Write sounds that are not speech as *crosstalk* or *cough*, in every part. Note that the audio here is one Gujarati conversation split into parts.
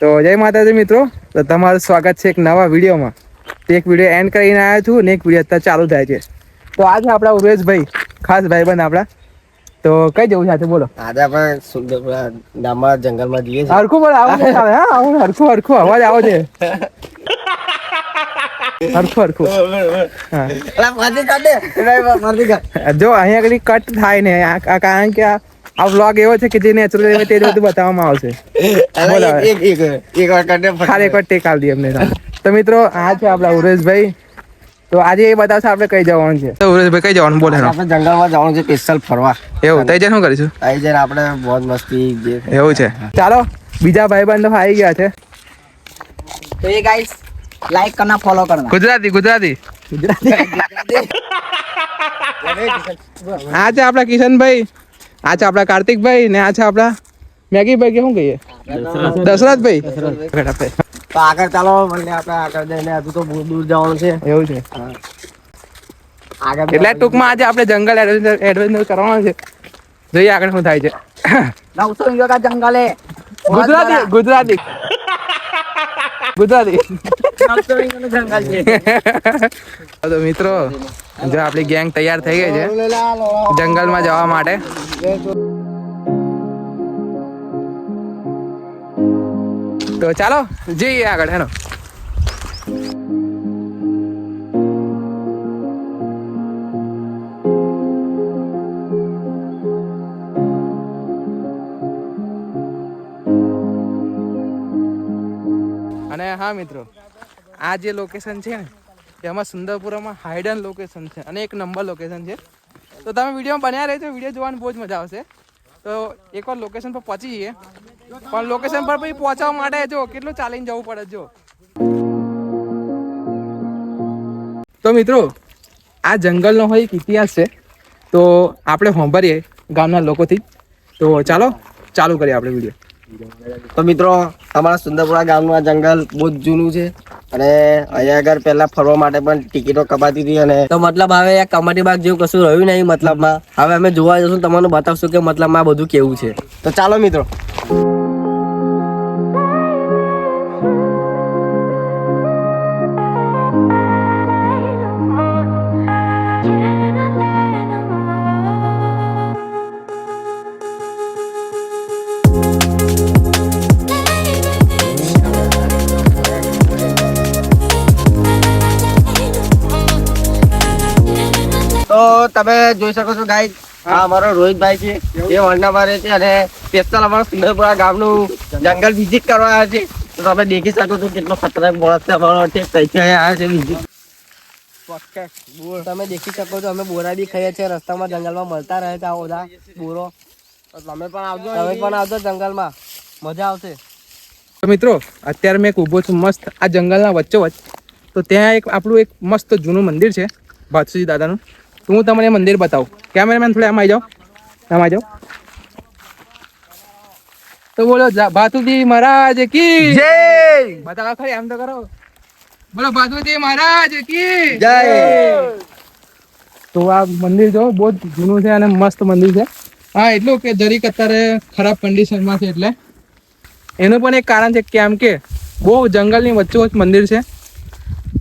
તો જય માતાજી મિત્રો. તો તમારું સ્વાગત છે એક નવા વિડીયોમાં. એક વીડિયો એન્ડ કરીને આવ્યો છું ને એક વીડિયો અત્યારે ચાલુ થાય છે. તો આજે આપણા ઉરેશભાઈ ખાસ ભાઈબંધ આપણા. તો કઈ જવું સાથે બોલો. આજે આપણે સુંદરપુરા ગામમાં જંગલમાં જઈએ છીએ. હરખું બોલો આવું હા આવું હરખું હરખું અવાજ આવો છે. જો અહીંયા કટ થાય ને કારણ કે આ આ વ્લોગ એવો છે કે જે નેચરલ રહે તે બધું બતાવવામાં આવશે. એક એક એક વાર કરીને ખાલી એક વાર ટેક આલ દી અમને તો. મિત્રો આ છે આપણા ઉરેશભાઈ. તો આજે એ બતાવશે આપણે કઈ જવાનું છે. તો ઉરેશભાઈ કઈ જવાનું? બોલે આપણે જંગલમાં જવાનું છે સ્પેશિયલ ફરવા. એવું તઈ જઈને શું કરીશું? તઈ જઈને આપણે મોજ મસ્તી જે એવું છે. ચાલો બીજા ભાઈ બંધ આવી ગયા છે. તો એ ગાઈસ લાઈક કરના ફોલો કરના. ગુજરાતી ગુજરાતી. *laughs* આજે આપણા કિશનભાઈ. આ છે આપણા કાર્તિકભાઈ ને આ છે આપણા મેગીભાઈ કે શું કહીએ? દશરથભાઈ. આગળ ચાલો મને આપણે આગળ જઈને. હજુ તો દૂર જવાનું છે. એવું છે. એટલે ટૂંકમાં આજે આપણે જંગલ એડવેન્ચર કરવાનો છે. જોઈએ આગળ શું થાય છે. નવસો યોગા જંગલે. ગુજરાતી ગુજરાતી. ગુજરાતી. જંગલ છે *laughs* તો મિત્રો જો આપણી ગેંગ તૈયાર થઈ ગઈ છે જંગલમાં જવા માટે. તો ચાલો, જઈએ આગળ હેનો અને હા મિત્રો, આ જે લોકેશન છે ને એમાં સુંદરપુરામાં હાઇડન લોકેશન છે અને એક નંબર લોકેશન છે. તો તમે વિડીયોમાં બન્યા રહેજો, વીડિયો જોવાની બહુ જ મજા આવશે. તો એકવાર લોકેશન પર પહોંચી જઈએ. પણ લોકેશન પર પછી પહોંચવા માટે જો કેટલું ચાલીને જવું પડે જો. તો મિત્રો, આ જંગલનો હોય એક ઇતિહાસ છે. તો આપણે સાંભળીએ ગામના લોકોથી. તો ચાલો, ચાલુ કરીએ આપણે વીડિયો. તો મિત્રો, અમારા સુંદરપુરા ગામનું આ જંગલ બહુ જૂનું છે. અને અહીંયા આગળ પહેલા ફરવા માટે પણ ટિકિટો કપાતી હતી અને તો મતલબ હવે કમાટી બાગ જેવું કશું રહ્યું નહીં મતલબમાં. હવે અમે જોવા જશું તમને બતાવશું કે મતલબમાં આ બધું કેવું છે. તો ચાલો મિત્રો. તમે જોઈ શકો છો ગાઈ આ અમારો રોહિતભાઈ છે. એ વડનામાં છે અને સ્પેશિયલ અમારા સુંદરપુરા ગામનું જંગલ વિઝિટ કરવા આવ્યા છે. તો તમે દેખી શકો છો કેટલો ખતરનાક મોડસ છે અમારો છે પૈસા આવ્યા છે વિઝિટ તમે દેખી શકો છો અમે બોરા બી ખાઈએ છીએ રસ્તામાં જંગલમાં મળતા રહે છે આ બધા બોરો. તમે પણ આવજો તમે પણ આવજો જંગલમાં. મજા આવશે. તો મિત્રો અત્યારે મેં એક ઊભો છું મસ્ત આ જંગલના વચ્ચોવચ તો ત્યાં એક આપણું એક મસ્ત જૂનું મંદિર છે ભાતસુજી દાદાનું તો હું તમને મંદિર બતાવું. કેમેરામેન થોડે આમ આવી જાઓ. આમ આવી જાઓ. તો બોલો ભાતુજી મહારાજ કી? જય! બતાવો ખરી એમ તો કરો. બોલો ભાતુજી મહારાજ કી? જય! તો આ મંદિર જો બહુ જૂનું છે અને મસ્ત મંદિર છે. હા એટલું કે જરીક અત્યારે ખરાબ કન્ડિશનમાં છે એટલે. એનું પણ એક કારણ છે કેમ કે બહુ જંગલની વચ્ચે મંદિર છે.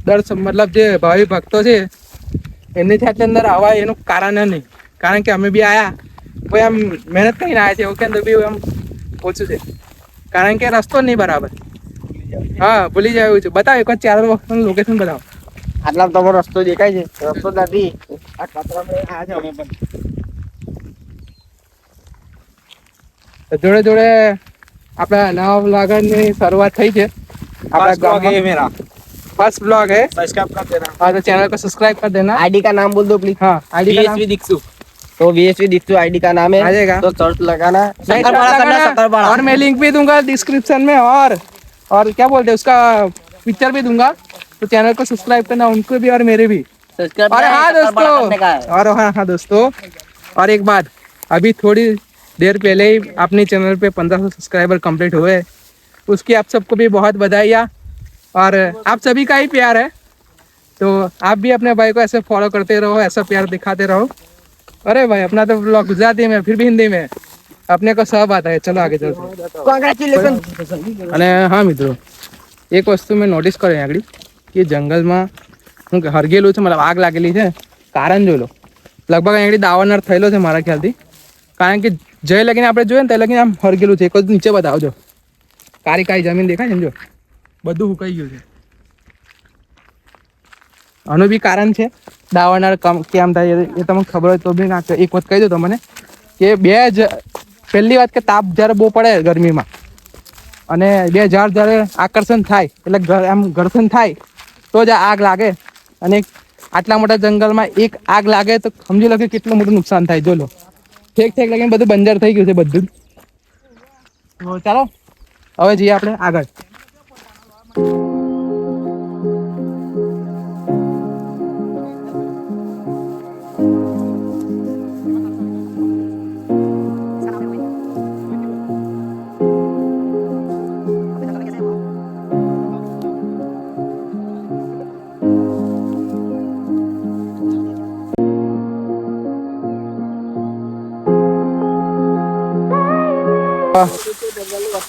દર મતલબ જે ભાવિ ભક્તો છે એમની સાથે અંદર આવવા એનું કારણ નહીં. કારણ કે અમે બી આવ્યા કોઈ આમ મહેનત કરીને આવ્યા છે એવું કે અંદર બી આમ ઓછું છે. કારણ કે રસ્તો નહીં બરાબર. હા ભૂલી જાય એવું છે. બતાવો એક વાર ચાર વખતનું લોકેશન બતાવો. આટલા તમારો રસ્તો દેખાય છે. રસ્તો નથી. આ ખતરામાં આ છે અમે પણ. જોડે જોડે આપણા નવા લાગણની શરૂઆત થઈ છે. આપણા मेरा फ़र्स्ट ब्लॉग है। सब्सक्राइब कर देना। और तो चैनल को सब्सक्राइब कर देना। आईडी का नाम बोल दो प्लीज़ हाँ आईडी का नाम। वीएसवी दीक्षु तो वीएसवी दीक्षु आईडी का नाम है। आ जाएगा। तो सर्च लगाना। सकरवाड़ा टच करना लगाना। सकरवाड़ा और मैं लिंक भी दूँगा डिस्क्रिप्शन में और और क्या बोलते हैं उसका पिक्चर भी दूँगा। तो चैनल को सब्सक्राइब करना उनको भी और मेरे भी। सब्सक्राइब और हाँ है। दोस्तों। और हाँ हाँ दोस्तों। और एक बात अभी थोड़ी देर पहले ही अपने चैनल पे पंद्रह सौ सब्सक्राइबर कंप्लीट हुए। उसकी आप सबको भी बहुत बधाइयाँ। और आप सभी का ही प्यार है तो आप भी अपने भाई को ऐसे फॉलो करते रहो ऐसा प्यार दिखाते रहो अरे भाई अपना तो ब्लॉग गुजराती में फिर भी हिंदी में अपने को सब आता है चलो आगे चलते કોંગ્રેચ્યુલેશન અને હા મિત્રો એક વસ્તુ મેં નોટિસ કરી આગળ કે જંગલમાં શું કે હરગેલું છે મતલબ આગ લાગેલી છે કારણ જોઈ લો લગભગ અહીં દાવાનળ થયેલો છે મારા ખ્યાલથી કારણ કે જય લગીને આપણે જોઈએ ને તે લગીને આમ હરગેલું છે એક જ નીચે બતાવજો કાળી કાળી જમીન દેખાય છે ને જો બધું સુકાઈ ગયું છે. આનું બી કારણ છે, દાવાનળ કમ થાય એ- તમને ખબર હોય તો બી ના એક વખત કહી દો તમને કે બે જ પહેલી વાત કે તાપ જ્યારે બહુ પડે ગરમીમાં અને બે ઝાડ જ્યારે આકર્ષણ થાય, એટલે આમ ઘર્ષણ થાય, તો જ આગ લાગે. અને આટલા મોટા જંગલમાં એક આગ લાગે તો સમજી લો કે કેટલું મોટું નુકસાન થાય. જો લો. ઠેક ઠેક લાગીને બધું બંજર થઈ ગયું છે બધું. ચાલો, હવે જઈએ આપણે આગળ.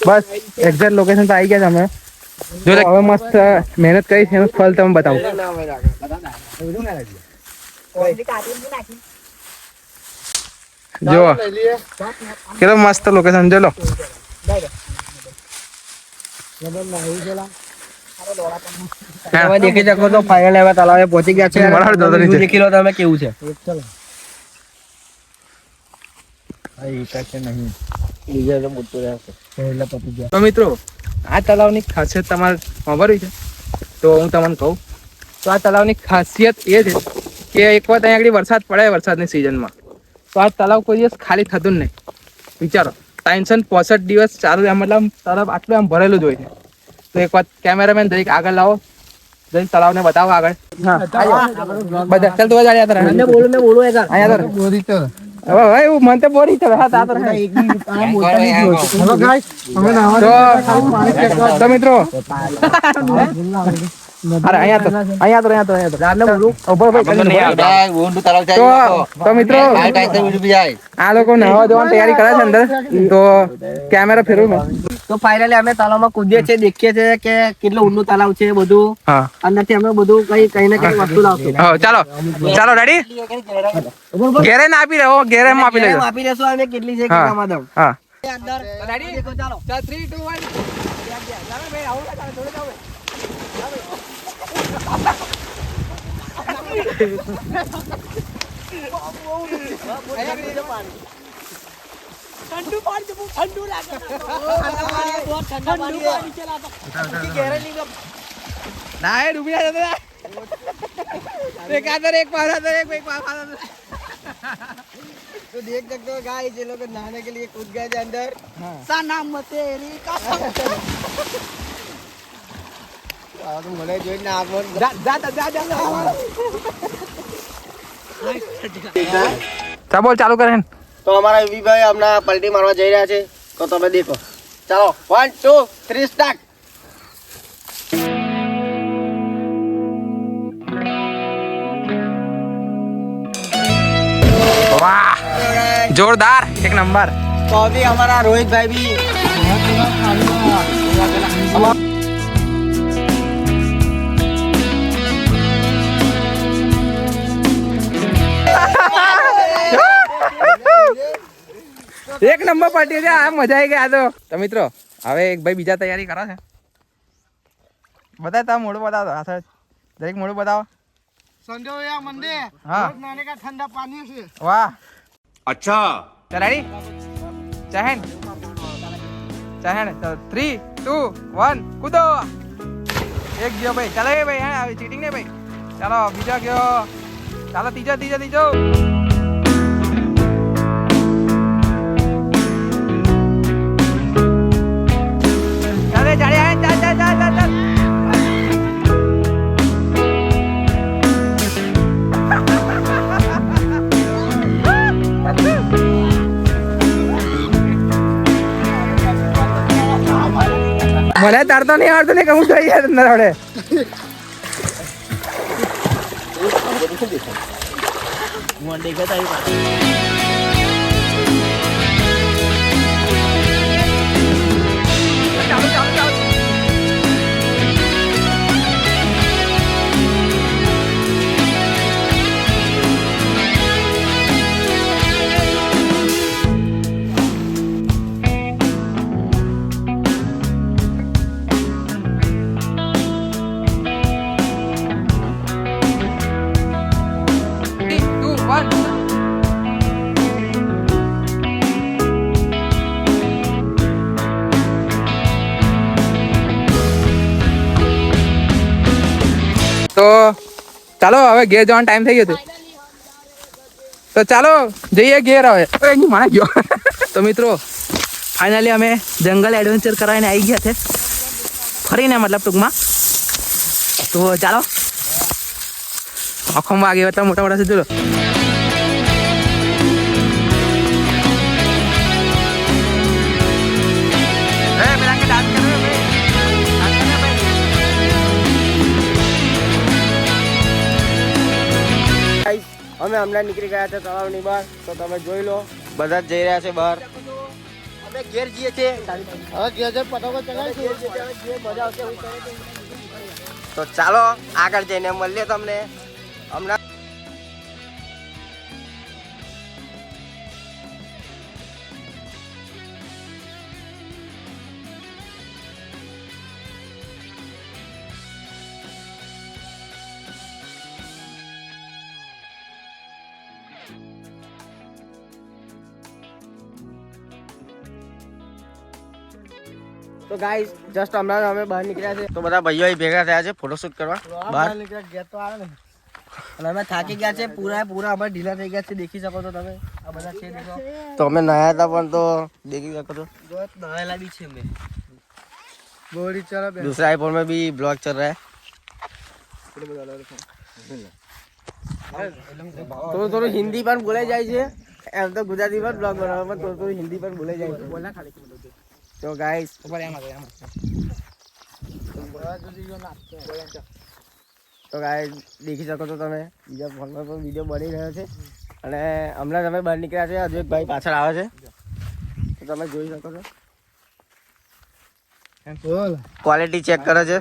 બસ એક્ઝેક્ટ લોકેશન પર આવી ગયા છે અમે જો હવે મસ્ત મહેનત કરી છે એનું ફળ તમે બતાવો. જો કેટલો મસ્ત લોકેશન જો લો. દેખી શકો છો ફાઇનલ હવે તળાવે પહોંચી ગયા છે. દેખી લો તમે કેવું છે. બીજા તો મોટું રહેશે તો મિત્રો આ તળાવની ખાસિયત તમારે ખબર છે. તો હું તમને કહું તો આ તળાવની ખાસિયત એ છે કે એક વાત અહીંયા આગળ વરસાદ પડે વરસાદની સિઝનમાં. તો આ તળાવ કોઈ દિવસ ખાલી થતું જ નહીં. વિચારો ત્રણસો પોસઠ દિવસ ચાલુ એમ મતલબ તળાવ આટલું આમ ભરેલું જ હોય છે. તો એક વાત કેમેરામેન દરેક આગળ લાવો જઈને તળાવને બતાવો આગળ. બધા ચાલ તું બોલું બોલું હવે હવે એવું મને તો બોરી ચડે હા તો મિત્રો *laughs* *laughs* આ લોકો નવા જવાની તૈયારી કરે છે અંદર. તો કેમેરા ફેરવું તો ફાઇનલી અમે તળાવમાં કૂદીએ છીએ દેખીએ છીએ કે કેટલું ઊંડું તળાવ છે બધું. હા. અંદરથી અમે બધું કઈ કઈ ને કઈ વસ્તુ લાવશું ચાલો. ચાલો રેડી ઘેરે ના આપી રહ્યો ઘેરે આપી લેજો આપી દેશો અમે કેટલી છે હા. કેટલા madam? હા. અંદર રેડી ચાલો. ના એ ડૂબી જતો એક આદર એક પાર આદર એક એક પાર આદર तो देख सकते हो गाइस ये लोग नहाने के लिए कूद गए थे अंदर સનમ તેરી કસમ આ તો મને જોઈ ના આવો જા જા જા જા ચા બોલ ચાલુ કરે તો અમારા વિભાઈ હમણાં પલટી મારવા જઈ રહ્યા છે. તો તમે દેખો. ચાલો વન ટુ થ્રી સ્ટાર્ટ વાહ જોરદાર એક નંબર. તો અભી અમારા રોહિતભાઈ બી. એક નંબર પાર્ટી છે આ મજા આવી ગઈ આ તો. તો મિત્રો હવે એક ભાઈ બીજા તૈયારી કરે છે. બતાવ તમે મોડું બતાવો આ સાઈડ દરેક મોડું બતાવો. સંજોયા મંદિર. હા. નાને કા ઠંડા પાણી છે. વાહ. અચ્છા. ચાલ રેડી ચહેન ચાહેન થ્રી ટુ વન કૂદો. એક ગયો ભાઈ. ચાલો એ ભાઈ હા આવી ચીટિંગ ને ભાઈ. ચાલો બીજો ગયો. ચાલો ત્રીજો ત્રીજો ત્રીજો. મને તરતો નહીં આવડતું ને કે હું થઈ જાય અંદર આવડે. તો ચાલો હવે ઘેર જવાનો ટાઈમ થઈ ગયો તો ચાલો જઈએ ઘેર હવે. એની ગયો તો મિત્રો ફાઇનલી અમે જંગલ એડવેન્ચર કરાવીને આવી ગયા છે. ફરીને મતલબ ટૂંકમાં. તો ચાલો. આખો વાગે એટલા મોટા મોટા છે અમે હમણાં નીકળી ગયા છે તળાવની બહાર તો તમે જોઈ લો. બધા જ જઈ રહ્યા છે બહાર. અમે ઘેર જઈએ છીએ. હવે ઘેર જઈને પતંગો ચગાવીશું. તો ચાલો આગળ જઈને મળીએ તમને. હમણાં તો ગાઈસ જસ્ટ હમણાં જ અમે બહાર નીકળ્યા છે તો બધા ભાઈઓ અહીં ભેગા થયા છે ફોટોશૂટ કરવા બહાર અને અમે થાકી ગયા છે પૂરા પૂરા અમે ઢીલા થઈ ગયા છે દેખી શકો છો તમે આ બધા છે દેખો તો અમે નહાયા હતા પણ તો દેખી શકો છો નહેલા બી છે અમે दूसरे आईफोन में भी ब्लॉग चल रहा है થોડું થોડું હિન્દી પણ બોલાઈ જાય છે એમ તો ગુજરાતી પણ બ્લોગ બનાવવામાં થોડું થોડું હિન્દી પણ બોલાઈ જાય છે તો ગાઈસ તો ગાઈસ દેખી શકો છો તમે બીજા ફોનમાં પણ વીડિયો બની રહ્યો છે. અને હમણાં તમે બહાર નીકળ્યા છે હજુ એક ભાઈ પાછળ આવે છે. તો તમે જોઈ શકો છો. ક્વોલિટી ચેક કરે છે.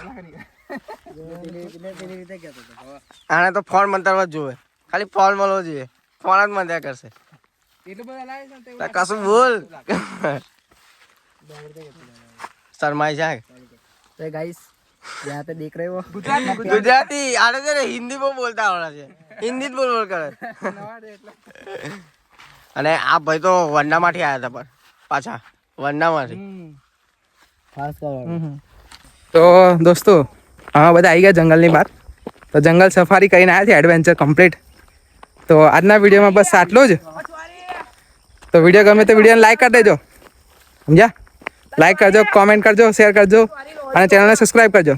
આને તો ફોન મંતરવા જ જોવે. ખાલી ફોન મળવો જોઈએ. ફોન જ મંત્યા કરશે. કશું બધું લાવે છે ને તે તો કશું બોલ શરમાઈ જાય तो गाइस यहाँ पे देख रहे हो ગુજરાતી આને છે ને હિન્દી બહુ બોલતા આવડે છે હિન્દી જ બોલ બોલ કરે નવા છે એટલે. અને આ ભાઈ તો વંડામાંથી આવ્યા હતા પણ પાછા વંડામાંથી હમ. खास कर તો દોસ્તો હા બધા આવી ગયા જંગલની બહાર તો જંગલ સફારી કરીને આવ્યા છે એડવેન્ચર કમ્પ્લીટ તો આજના વિડીયોમાં બસ આટલું જ તો વિડીયો ગમે તો વિડીયોને લાઈક કરી દેજો સમજ્યા લાઈક કરજો કોમેન્ટ કરજો શેર કરજો અને ચેનલને સબસ્ક્રાઈબ કરજો.